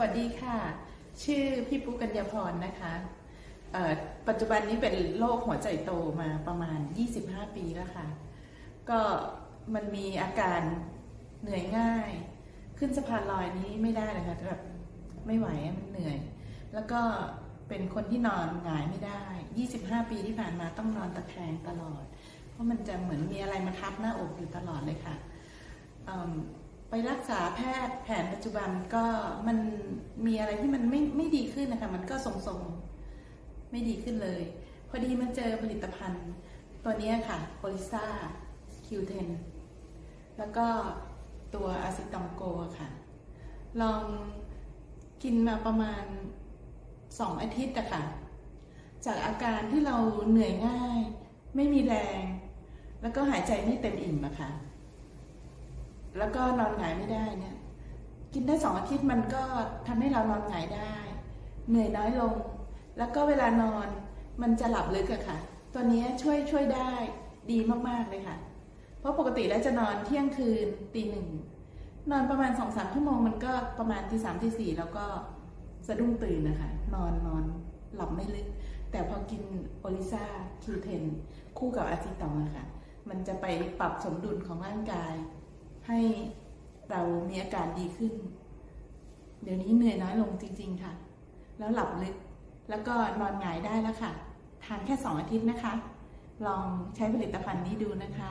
วัสดีค่ะ ชื่อพี่ปุ๊กกัญญาพรนะคะปัจจุบันนี้เป็นโรคหัวใจโตมาประมาณ 25 ปีแล้วค่ะ ก็มันมีอาการเหนื่อยง่าย ขึ้นสะพานลอยนี้ไม่ได้เลยค่ะแบบไม่ไหวมันเหนื่อย แล้วก็เป็นคนที่นอนหงายไม่ได้ 25 ปีที่ผ่านมาต้องนอนตะแคงตลอด เพราะมันจะเหมือนมีอะไรมาทับหน้าอกอยู่ตลอดเลยค่ะ ไปรักษาแพทย์แผนปัจจุบันก็มันมีอะไรที่มันไม่ไม่ดีขึ้นนะคะ มันก็ทรงๆ ไม่ดีขึ้นเลย พอดีมันเจอผลิตภัณฑ์ ตัวเนี้ยค่ะโพลิซ่าคิวเทนแล้วก็ตัวอะซิตองโกะค่ะ ลองกินมาประมาณสองอาทิตย์อะค่ะ จากอาการที่เราเหนื่อยง่าย ไม่มีแรง แล้วก็หายใจไม่เต็มอิ่มอะค่ะ แล้วก็นอนหงายไม่ได้เนี่ย กินได้สองอาทิตย์มันก็ทำให้เรานอนหงายได้ เหนื่อยน้อยลง แล้วก็เวลานอนมันจะหลับลึกอะค่ะ ตัวนี้ช่วยช่วยได้ดีมากๆเลยค่ะ เพราะปกติแล้วจะนอนเที่ยงคืนตีหนึ่งนอนประมาณสองสามชั่วโมงมันก็ประมาณที่สามที่สี่แล้วก็สะดุ้งตื่นนะคะ นอนนอนหลับไม่ลึก แต่พอกินโอลิซ่าคิวเทนคู่กับอาซิตองอะค่ะ มันจะไปปรับสมดุลของร่างกาย ให้เรามีอาการดีขึ้น เดี๋ยวนี้เหนื่อยน้อยลงจริง ๆ ค่ะ แล้วหลับลึก แล้วก็นอนหงายได้แล้วค่ะ ทานแค่สองอาทิตย์นะคะ ลองใช้ผลิตภัณฑ์นี้ดูนะคะ